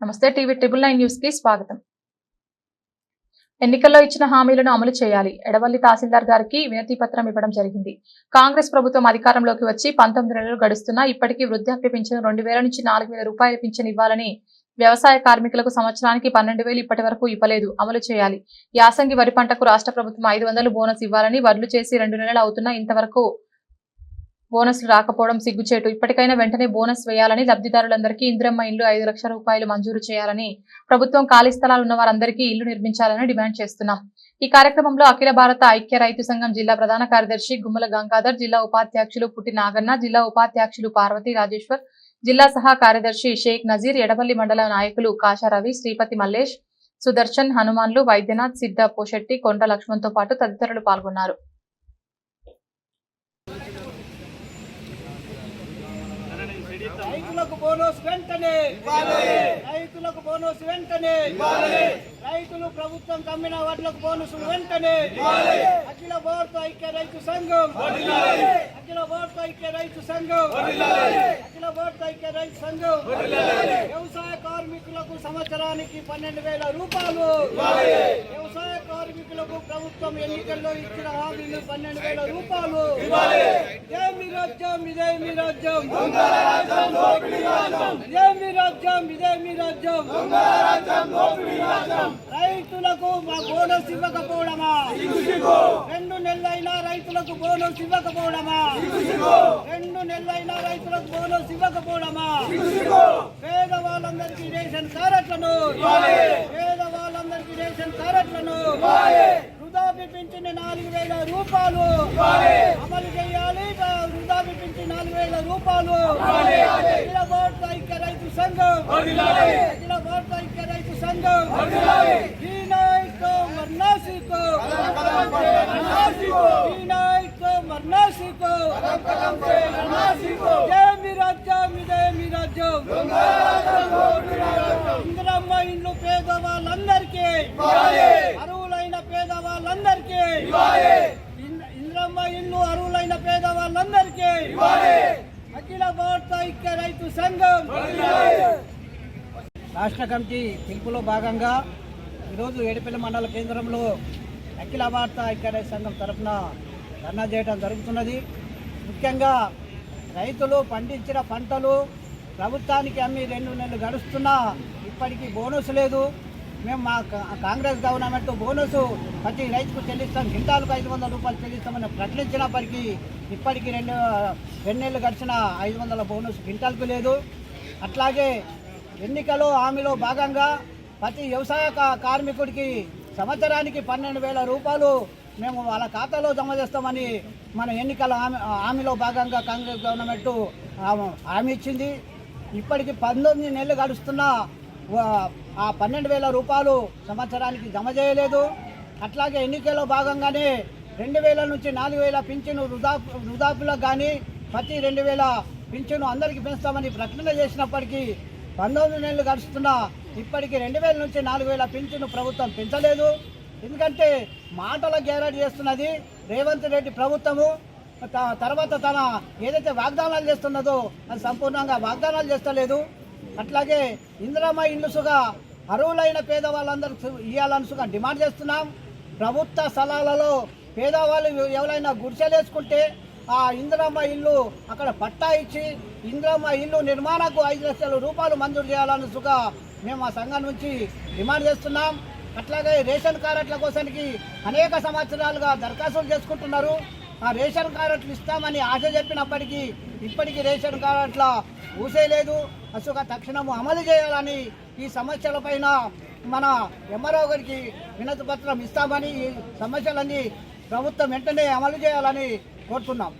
నమస్తే TV triple nine న్యూస్కి స్వాగతం. ఎన్నికల్లో ఇచ్చిన హామీలను అమలు చేయాలి. ఎడవల్లి తహసీల్దార్ గారికి వినతి పత్రం ఇవ్వడం జరిగింది. కాంగ్రెస్ ప్రభుత్వం అధికారంలోకి వచ్చి పంతొమ్మిది నెలలు గడుస్తున్నా ఇప్పటికీ వృద్ధాప్య పింఛను రెండు వేల నుంచి నాలుగు వేల రూపాయల పింఛను ఇవ్వాలని వ్యవసాయ కార్మికులకు సంవత్సరానికి పన్నెండు వేలు ఇప్పటి వరకు ఇవ్వలేదు. అమలు చేయాలి. యాసంగి వరి పంటకు రాష్ట్ర ప్రభుత్వం ఐదు వందలు బోనస్ ఇవ్వాలని వడ్లు చేసి రెండు నెలలు అవుతున్నా ఇంతవరకు బోనస్లు రాకపోవడం సిగ్గుచేటు. ఇప్పటికైనా వెంటనే బోనస్ వేయాలని లబ్ధిదారులందరికీ ఇందిరమ్మ ఇల్లు ఐదు లక్షల రూపాయలు మంజూరు చేయాలని ప్రభుత్వం ఖాళీ స్థలాలు ఉన్న వారందరికీ ఇల్లు నిర్మించాలని డిమాండ్ చేస్తున్నాం. ఈ కార్యక్రమంలో అఖిల భారత ఐక్య రైతు సంఘం జిల్లా ప్రధాన కార్యదర్శి గుమ్మల గంగాధర్ జిల్లా ఉపాధ్యక్షులు పుట్టి నాగన్న జిల్లా ఉపాధ్యక్షులు పార్వతి రాజేశ్వర్ జిల్లా సహా కార్యదర్శి షేక్ నజీర్ ఎడపల్లి మండల నాయకులు కాశారవి శ్రీపతి మల్లేష్ సుదర్శన్ హనుమాన్లు వైద్యనాథ్ సిద్ధ పోషెట్టి కొండ లక్ష్మణ్తో పాటు తదితరులు పాల్గొన్నారు. రైతులకు బోనస్ వెంటనే. రైతులకు బోనస్ వెంటనే. రైతులు ప్రభుత్వం కమ్మిన వడ్లకు బోనస్ వెంటనే. అఖిల భారత ఐక్య రైతు సంఘం. అఖిల భారత ఐక్య రైతు సంఘం. అఖిల భారత ఐక్య రైతు సంఘం. వ్యవసాయ కార్మికులకు సంవత్సరానికి పన్నెండు వేల రూపాయలు. కార్మికులకు ప్రభుత్వం ఎన్నికల్లో ఇచ్చిన హామీలు పన్నెండు వేల రూపాయలు. ఇదే మీ రాజ్యం ఇదే మీ రాజ్యం. ఇదే మీ రాజ్యం ఇదే మీ రాజ్యం. రైతులకు మా బోనస్ ఇవ్వకపోవడమా? రెండు నెలలైనా రైతులకు బోనస్ ఇవ్వకపోవడమా? రెండు నెలలైనా రైతులకు బోనస్ ఇవ్వకపోవడమా? పేదవాళ్ళందరికీ రేషన్ కార్డులను పేదవాళ్ళందరికీ రేషన్ కార్డులను వృధాపి పెంచిన నాలుగు వేల రూపాయలు. అమలు చేయాలి. వృధాపి పెంచి నాలుగు వేల రూపాయలు. అఖిల భారత ఐక్య రైతు సంఘం. అఖిల భారత ఐక్య రైతు సంఘం. ఈ నాయకు మర్నాసికు ఈ నాయకు మర్నాసికు జై మీ రాజ్యం ఇదే మీ రాజ్యం. ఇందిరమ్మ ఇండ్లు పేదవాళ్ళందరికీ. అరువులైన పేదవాళ్ళందరికీ. ఇన్- ఇల్లు అరువులైన పేదవాళ్ళందరికీ అఖిల భారత ఐక్య రైతు సంఘం. రాష్ట్ర కమిటీ పిలుపులో భాగంగా ఈరోజు ఏడుపల్లి మండల కేంద్రంలో అఖిల భారత ఐక్య రైతు సంఘం తరఫున ధర్నా చేయడం జరుగుతున్నది. ముఖ్యంగా రైతులు పండించిన పంటలు ప్రభుత్వానికి అమ్మి రెండు నెలలు గడుస్తున్నా ఇప్పటికీ బోనస్ లేదు. మేము మా కా- కాంగ్రెస్ గవర్నమెంట్ బోనస్ ప్రతి రైతుకు చెల్లిస్తాం. క్వింటాలకు ఐదు వందల రూపాయలు చెల్లిస్తామని ప్రకటించినప్పటికీ ఇప్పటికీ రెండు రెండు నెలలు గడిచిన ఐదు వందల బోనస్ క్వింటాల్కు లేదు. అట్లాగే ఎన్నికలో హామీలో భాగంగా ప్రతి వ్యవసాయ కార్మికుడికి సంవత్సరానికి పన్నెండు వేల రూపాయలు మేము వాళ్ళ ఖాతాలో జమ చేస్తామని మన ఎన్నికల హామీ హామీలో భాగంగా కాంగ్రెస్ గవర్నమెంట్ హామీ ఇచ్చింది. ఇప్పటికి పంతొమ్మిది నెలలు గడుస్తున్న ఆ పన్నెండు వేల రూపాయలు సంవత్సరానికి జమ చేయలేదు. అట్లాగే ఎన్నికల్లో భాగంగానే రెండు వేల నుంచి నాలుగు వేల పింఛను వృధా వృధాపులకు కానీ ప్రతి రెండు వేల పింఛను అందరికీ పెంచుతామని ప్రకటన చేసినప్పటికీ పంతొమ్మిది నెలలు గడుస్తున్నా ఇప్పటికీ రెండు వేల నుంచి నాలుగు వేల పింఛను ప్రభుత్వం పెంచలేదు. ఎందుకంటే మాటల గ్యారెంటీ చేస్తున్నది రేవంత్ రెడ్డి ప్రభుత్వము. త- తర్వాత తన ఏదైతే వాగ్దానాలు చేస్తున్నదో అది సంపూర్ణంగా వాగ్దానాలు చేస్తలేదు. అట్లాగే ఇందిరమ్మ ఇల్లుసుగా అర్హులైన పేదవాళ్ళందరూ ఇవ్వాలనుసుగా డిమాండ్ చేస్తున్నాం. ప్రభుత్వ స్థలాలలో పేదవాళ్ళు ఎవరైనా గుర్చలేసుకుంటే ఆ ఇందిరమ్మ ఇల్లు అక్కడ పట్టా ఇచ్చి ఇందిరమ్మ ఇల్లు నిర్మాణకు ఐదు లక్షల రూపాయలు మంజూరు చేయాలన్నట్టుగా మేము ఆ సంఘం నుంచి డిమాండ్ చేస్తున్నాం. అట్లాగే రేషన్ కార్డుల కోసానికి అనేక సంవత్సరాలుగా దరఖాస్తులు చేసుకుంటున్నారు. రేషన్ కార్డులు ఇస్తామని ఆశ చెప్పినప్పటికీ ఇప్పటికీ రేషన్ కార్డుల ఊసేయలేదు అసలు తక్షణము అమలు చేయాలని ఈ సమస్యలపైన మన ఎంఆర్ఓ గారికి వినతి పత్రం ఇస్తామని ఈ సమస్యలన్నీ ప్రభుత్వం వెంటనే అమలు చేయాలని కోరుతున్నాం.